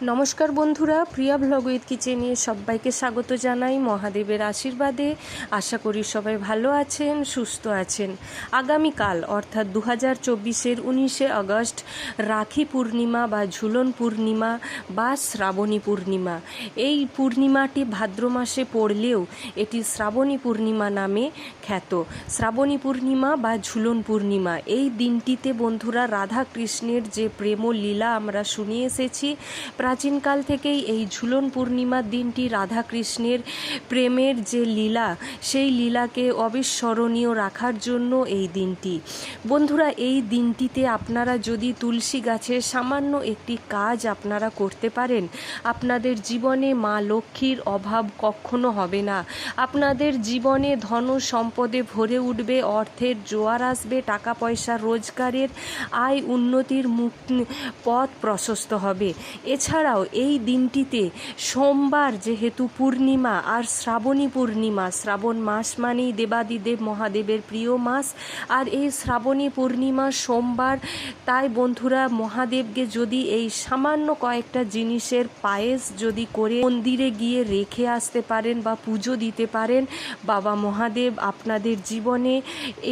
নমস্কার বন্ধুরা, প্রিয়া blog with কিচেনে সবাইকে স্বাগত জানাই মহাদেবের আশীর্বাদে। আশা করি সবাই ভালো আছেন, সুস্থ আছেন। আগামীকাল, অর্থাৎ দু হাজার চব্বিশের উনিশে আগস্ট, রাখি পূর্ণিমা বা ঝুলন পূর্ণিমা বা শ্রাবণী পূর্ণিমা। এই পূর্ণিমাটি ভাদ্র মাসে পড়লেও এটি শ্রাবণী পূর্ণিমা নামে খ্যাত। শ্রাবণী পূর্ণিমা বা ঝুলন পূর্ণিমা, এই দিনটিতে বন্ধুরা রাধা কৃষ্ণের যে প্রেম লীলা আমরা শুনিয়ে এসেছি প্রাচীনকাল থেকেই এই ঝুলন পূর্ণিমার দিনটি রাধাকৃষ্ণের প্রেমের যে লীলা, সেই লীলাকে অবিস্মরণীয় রাখার জন্য এই দিনটি। বন্ধুরা, এই দিনটিতে আপনারা যদি তুলসী গাছের সামান্য একটি কাজ আপনারা করতে পারেন, আপনাদের জীবনে মা লক্ষ্মীর অভাব কখনো হবে না। আপনাদের জীবনে ধন সম্পদে ভরে উঠবে, অর্থের জোয়ার আসবে টাকা পয়সা রোজগারের আয় উন্নতির মুখ, পথ প্রশস্ত হবে। এছাড়াও এই দিনটিতে সোমবার যেহেতু পূর্ণিমা আর শ্রাবণী পূর্ণিমা, শ্রাবণ মাস মানেই দেবাদিদেব মহাদেবের প্রিয় মাস। আর এই শ্রাবণী পূর্ণিমা সোমবার, তাই বন্ধুরা মহাদেবকে যদি এই সামান্য কয়েকটা জিনিসের পায়েস যদি করে মন্দিরে গিয়ে রেখে আসতে পারেন বা পুজো দিতে পারেন, বাবা মহাদেব আপনাদের জীবনে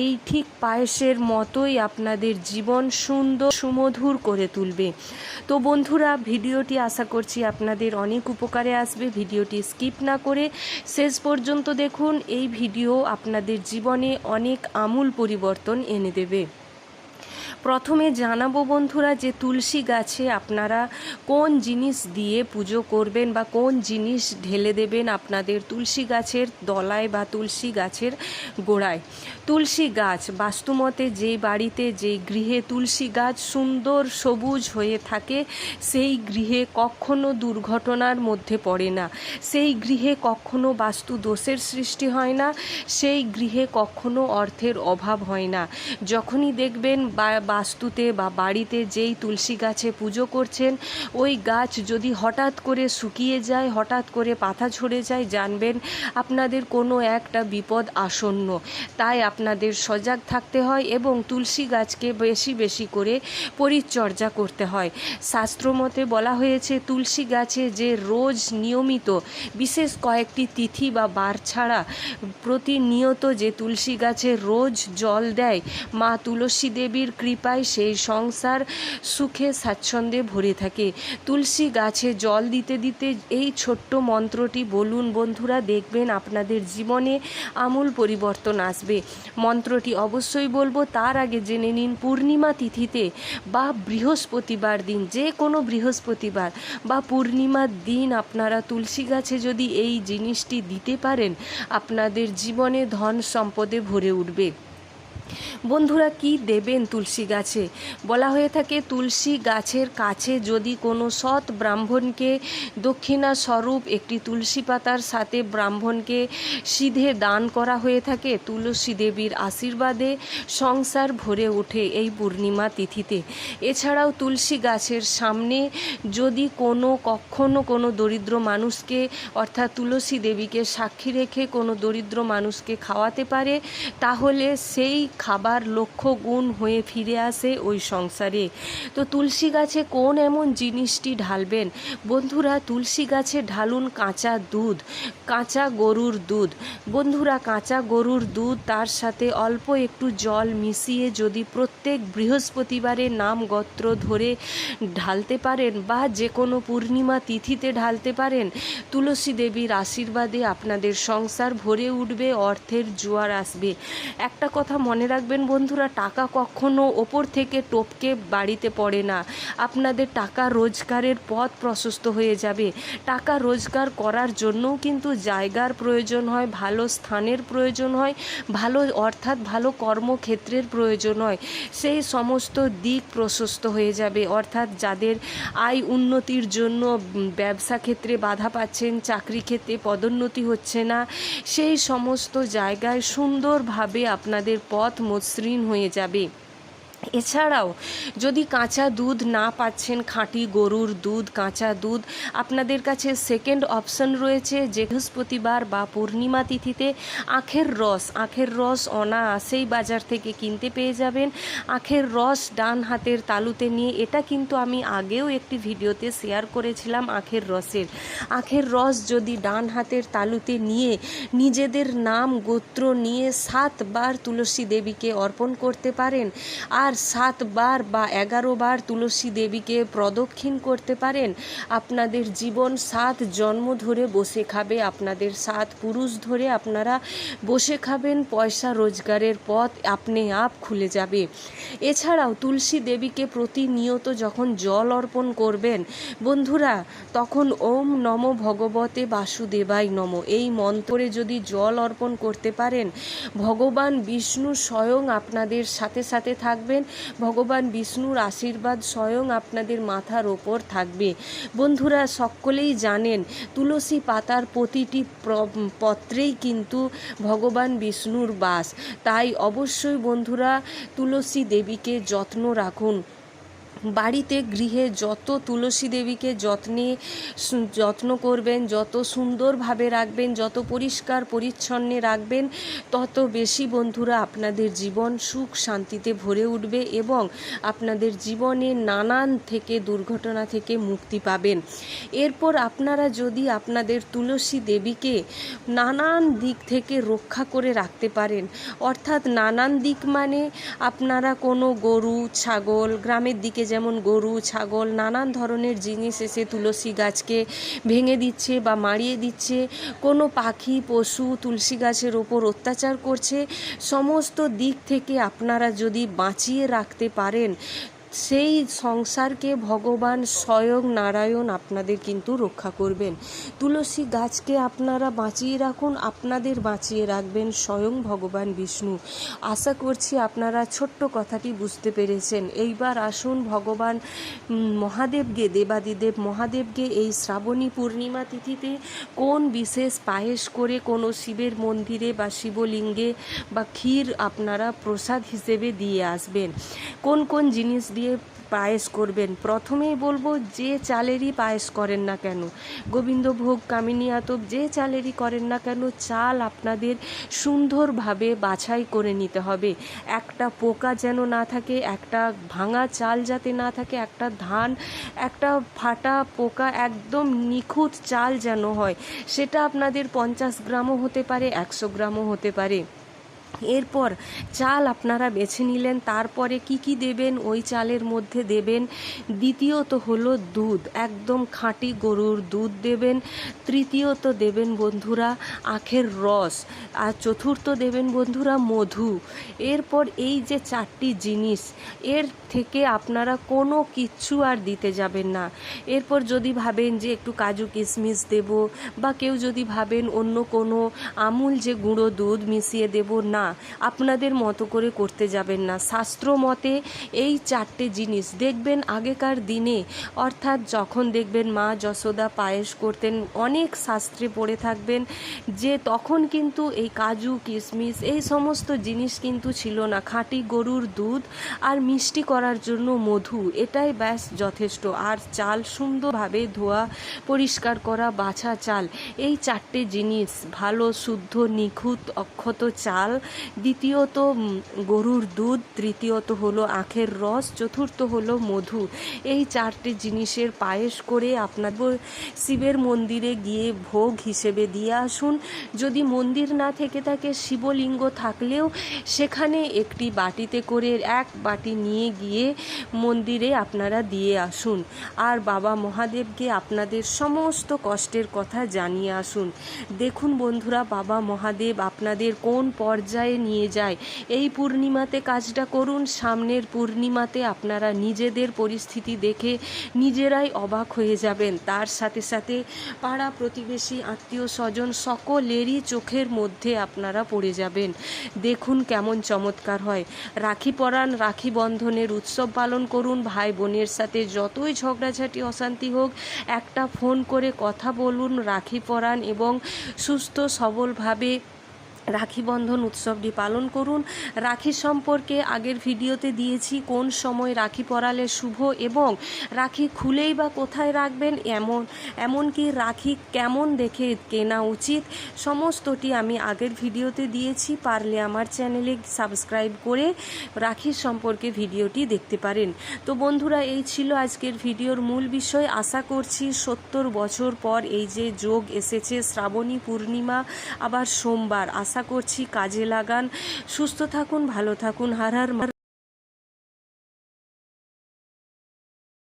এই ঠিক পায়েসের মতোই আপনাদের জীবন সুন্দর, সুমধুর করে তুলবে। তো বন্ধুরা, ভিডিওটি আশা করছি আপনাদের অনেক উপকারে আসবে। ভিডিওটি স্কিপ না করে শেষ পর্যন্ত দেখুন। এই ভিডিও আপনাদের জীবনে অনেক আমূল পরিবর্তন এনে দেবে। প্রথমে জানাব বন্ধুরা যে তুলসী গাছে আপনারা কোন জিনিস দিয়ে পুজো করবেন বা কোন জিনিস ঢেলে দেবেন আপনাদের তুলসী গাছের দলায় বা তুলসী গাছের গোড়ায়। তুলসী গাছ, বাস্তুমতে যে বাড়িতে যে গৃহে তুলসী গাছ সুন্দর সবুজ হয়ে থাকে, সেই গৃহে কখনো দুর্ঘটনার মধ্যে পড়ে না। সেই গৃহে কখনো বাস্তু দোষের সৃষ্টি হয় না, সেই গৃহে কখনো অর্থের অভাব হয় না। যখনই দেখবেন বা বাস্তুতে বা বাড়িতে যেই তুলসী গাছে পুজো করছেন, ওই গাছ যদি হঠাৎ করে শুকিয়ে যায়, হঠাৎ করে পাতা ঝরে যায়, জানবেন আপনাদের কোনো একটা বিপদ আসন্ন। তাই আপনাদের সজাগ থাকতে হয় এবং তুলসী গাছকে বেশি বেশি করে পরিচর্যা করতে হয়। শাস্ত্রমতে বলা হয়েছে, তুলসী গাছে যে রোজ নিয়মিত বিশেষ কয়েকটি তিথি বা বার ছাড়া প্রতিনিয়ত যে তুলসী গাছে রোজ জল দেয়, মা তুলসী দেবীর কৃপায় সেই সংসার সুখে স্বাচ্ছন্দ্যে ভরে থাকে। তুলসী গাছে জল দিতে দিতে এই ছোট্ট মন্ত্রটি বলুন, বন্ধুরা, দেখবেন আপনাদের জীবনে আমূল পরিবর্তন আসবে। মন্ত্রটি অবশ্যই বলব, তার আগে জেনে নিন, পূর্ণিমা তিথিতে বা বৃহস্পতিবার দিন, যে কোনো বৃহস্পতিবার বা পূর্ণিমার দিন আপনারা তুলসী গাছে যদি এই জিনিসটি দিতে পারেন, আপনাদের জীবনে ধন সম্পদে ভরে উঠবে। বন্ধুরা কি দেবেন তুলসী গাছে? বলা হয়ে থাকে, তুলসী গাছের কাছে যদি কোনো সৎ ব্রাহ্মণকে দক্ষিণা স্বরূপ একটি তুলসী পাতার সাথে ব্রাহ্মণকে সিধে দান করা হয়ে থাকে, তুলসী দেবীর আশীর্বাদে সংসার ভরে ওঠে এই পূর্ণিমা তিথিতে। এছাড়াও তুলসী গাছের সামনে যদি কোনো, কখনো কোনো দরিদ্র মানুষকে, অর্থাৎ তুলসী দেবীকে সাক্ষী রেখে কোনো দরিদ্র মানুষকে খাওয়াতে পারে, তাহলে সেই খাবার লক্ষ্য গুণ হয়ে ফিরে আসে ওই সংসারে। তো তুলসী গাছে কোন এমন জিনিসটি ঢালবেন? বন্ধুরা, তুলসী গাছে ঢালুন কাঁচা দুধ, কাঁচা গরুর দুধ। বন্ধুরা, কাঁচা গরুর দুধ তার সাথে অল্প একটু জল মিশিয়ে যদি প্রত্যেক বৃহস্পতিবারে নাম গোত্র ধরে ঢালতে পারেন বা যে কোনো পূর্ণিমা তিথিতে ঢালতে পারেন, তুলসী দেবীর আশীর্বাদে আপনাদের সংসার ভরে উঠবে, অর্থের জোয়ার আসবে। একটা কথা মনে রাখবেন বন্ধুরা, টাকা কখনো ওপর থেকে টপকে বাড়িতে পড়ে না। আপনাদের টাকা রোজগারের পথ প্রশস্ত হয়ে যাবে। টাকা রোজগার করার জন্যও কিন্তু জায়গার প্রয়োজন হয়, ভালো স্থানের প্রয়োজন হয়, ভালো, অর্থাৎ ভালো কর্মক্ষেত্রের প্রয়োজন হয়। সেই সমস্ত দিক প্রশস্ত হয়ে যাবে। অর্থাৎ যাদের আয় উন্নতির জন্য ব্যবসা ক্ষেত্রে বাধা পাচ্ছেন, চাকরি ক্ষেত্রে পদোন্নতি হচ্ছে না, সেই সমস্ত জায়গায় সুন্দরভাবে আপনাদের পথ মসৃণ হয়ে যাবে। এছাড়াও, যদি কাঁচা দুধ না পাচ্ছেন, খাঁটি গরুর দুধ, কাঁচা দুধ, আপনাদের কাছে সেকেন্ড অপশন রয়েছে যে বৃহস্পতিবার বা পূর্ণিমা তিথিতে আখের রস। আখের রস অনায়াসেই বাজার থেকে কিনতে পেয়ে যাবেন। আখের রস ডান হাতের তালুতে নিয়ে, এটা কিন্তু আমি আগেও একটি ভিডিওতে শেয়ার করেছিলাম আখের রসের। আখের রস যদি ডান হাতের তালুতে নিয়ে, নিজেদের নাম, গোত্র নিয়ে সাতবার তুলসী দেবীকে অর্পণ করতে পারেন। আর সাতবার বা এগারো বার তুলসী দেবীকে প্রদক্ষিণ করতে পারেন। আপনাদের জীবন সাত জন্ম ধরে বসে খাবে। আপনাদের সাত পুরুষ ধরে আপনারা বসে খাবেন। পয়সা রোজগারের পথ আপনি আপ খুলে যাবে। এছাড়াও তুলসী দেবীকে প্রতিনিয়ত যখন জল অর্পণ করবেন, বন্ধুরা, তখন ওম নম ভগবতে বাসুদেবাই নম। এই মন্ত্রে যদি জল অর্পণ করতে পারেন, ভগবান বিষ্ণু স্বয়ং আপনাদের সাথে সাথে থাকবেন। ভগবান বিষ্ণুর আশীর্বাদ স্বয়ং আপনাদের মাথার ওপর থাকবে। বন্ধুরা, সকলেই জানেন, তুলসী পাতার প্রতিটি প্র- পত্রেই কিন্তু ভগবান বিষ্ণুর বাস। তাই অবশ্যই বন্ধুরা, তুলসী দেবীকে যত্ন রাখুন। বাড়িতে গৃহে যত তুলসী দেবীকে যত্নে যত্ন করবেন, যত সুন্দরভাবে রাখবেন, যত পরিষ্কার পরিচ্ছন্নে রাখবেন, তত বেশি বন্ধুরা আপনাদের জীবন সুখ শান্তিতে ভরে উঠবে এবং আপনাদের জীবনে নানান থেকে দুর্ঘটনা থেকে মুক্তি পাবেন। এরপর আপনারা যদি আপনাদের তুলসী দেবীকে নানান দিক থেকে রক্ষা করে রাখতে পারেন, অর্থাৎ নানান দিক মানে আপনারা কোনো গরু, ছাগল, গ্রামের দিকে যেমন গরু, ছাগল, নানান ধরনের জিনিস এসে তুলসী গাছকে ভেঙে দিচ্ছে বা মারিয়ে দিচ্ছে। কোনো পাখি, পশু তুলসী গাছের ওপর অত্যাচার করছে। সমস্ত দিক থেকে আপনারা যদি বাঁচিয়ে রাখতে পারেন সেই সংসারকে ভগবান স্বয়ং নারায়ণ আপনাদের কিন্তু রক্ষা করবেন। তুলসী গাছকে আপনারা বাঁচিয়ে রাখুন, আপনাদের বাঁচিয়ে রাখবেন স্বয়ং ভগবান বিষ্ণু। আশা করছি আপনারা ছোট্ট কথাটি বুঝতে পেরেছেন। এইবার আসুন ভগবান মহাদেবকে, দেবাদিদেব মহাদেবকে এই শ্রাবণী পূর্ণিমা তিথিতে কোন বিশেষ পায়েস করে, কোনো শিবের মন্দিরে বা শিবলিঙ্গে বা ক্ষীর আপনারা প্রসাদ হিসেবে দিয়ে আসবেন। কোন কোন জিনিস দিয়ে পায়েস করবেন। প্রথমেই বলব, যে চালেরই পায়েস করেন না কেন, গোবিন্দভোগ, কামিনী আতপ, যে চালেরই করেন না কেন, চাল আপনাদের সুন্দরভাবে বাছাই করে নিতে হবে। একটা পোকা যেন না থাকে, একটা ভাঙা চাল যাতে না থাকে, একটা ধান, একটা ফাটা পোকা, একদম নিখুঁত চাল যেন হয়, সেটা আপনাদের পঞ্চাশ গ্রামও হতে পারে, একশো গ্রামও হতে পারে। এরপর চাল আপনারা বেছে নিলেন, তারপরে কি কি দেবেন, ওই চালের মধ্যে দেবেন। দ্বিতীয়ত হলো দুধ, একদম খাঁটি গরুর দুধ দেবেন। তৃতীয়ত দেবেন বন্ধুরা আখের রস, আর চতুর্থ দেবেন বন্ধুরা মধু। এরপর এই যে চারটি জিনিস, এর থেকে আপনারা কোনো কিচ্ছু আর দিতে যাবেন না। এরপর যদি ভাবেন যে একটু কাজু কিশমিশ দেব, বা কেউ যদি ভাবেন অন্য কোনো আমুল যে গুঁড়ো দুধ মিশিয়ে দেব, না। আপনাদের মতো করে করতে যাবেন না। শাস্ত্র মতে এই চারটে জিনিস দেখবেন আগেকার দিনে, অর্থাৎ যখন দেখবেন মা যশোদা পায়েস করতেন, অনেক শাস্ত্রে পড়ে থাকবেন যে তখন কিন্তু এই কাজু, কিশমিশ এই সমস্ত জিনিস কিন্তু ছিল না। খাঁটি গরুর দুধ আর মিষ্টি করার জন্য মধু, এটাই ব্যাস যথেষ্ট। আর চাল সুন্দরভাবে ধোয়া, পরিষ্কার করা, বাছা চাল, এই চারটে জিনিস, ভালো, শুদ্ধ, নিখুঁত, অক্ষত চাল দ্বিতীয়ত গরুর দুধ, তৃতীয়ত হলো আখের রস, চতুর্থ হলো মধু। এই চারটে জিনিসের পায়েস করে আপনার শিবের মন্দিরে গিয়ে ভোগ হিসেবে দিয়ে আসুন। যদি মন্দির না থেকে থাকে, শিবলিঙ্গ থাকলেও সেখানে একটি বাটিতে করে এক বাটি নিয়ে গিয়ে মন্দিরে আপনারা দিয়ে আসুন। আর বাবা মহাদেবকে আপনাদের সমস্ত কষ্টের কথা জানিয়ে আসুন। দেখুন বন্ধুরা, বাবা মহাদেব আপনাদের কোন পর্যায়ে নিয়ে যায়। এই পূর্ণিমাতে কাজটা করুন। সামনের পূর্ণিমাতে আপনারা নিজেদের পরিস্থিতি দেখে নিজেরাই অবাক হয়ে যাবেন। তার সাথে সাথে পাড়া প্রতিবেশী, আত্মীয় স্বজন সকলেরই চোখের মধ্যে আপনারা পড়ে যাবেন। দেখুন কেমন চমৎকার হয়। রাখি পরান রাখি বন্ধনের উৎসব পালন করুন। ভাই বোনের সাথে যতই ঝগড়াঝাটি, অশান্তি হোক, একটা ফোন করে কথা বলুন। রাখি পরান এবং সুস্থ সবলভাবে রাখি বন্ধন উৎসবটি পালন করুন। রাখি সম্পর্কে আগের ভিডিওতে দিয়েছি কোন সময় রাখি পরালে শুভ এবং রাখি খুলেই বা কোথায় রাখবেন, এমন, এমনকি রাখি কেমন দেখে কেনা উচিত, সমস্তটি আমি আগের ভিডিওতে দিয়েছি। পারলে আমার চ্যানেলে সাবস্ক্রাইব করে রাখি সম্পর্কে ভিডিওটি দেখতে পারেন। তো বন্ধুরা, এই ছিল আজকের ভিডিওর মূল বিষয়। আশা করছি সত্তর বছর পর এই যে যোগ এসেছে, শ্রাবণী পূর্ণিমা, আবার সোমবার। আশা করছি কাজে লাগান সুস্থ থাকুন ভালো থাকুন হার হার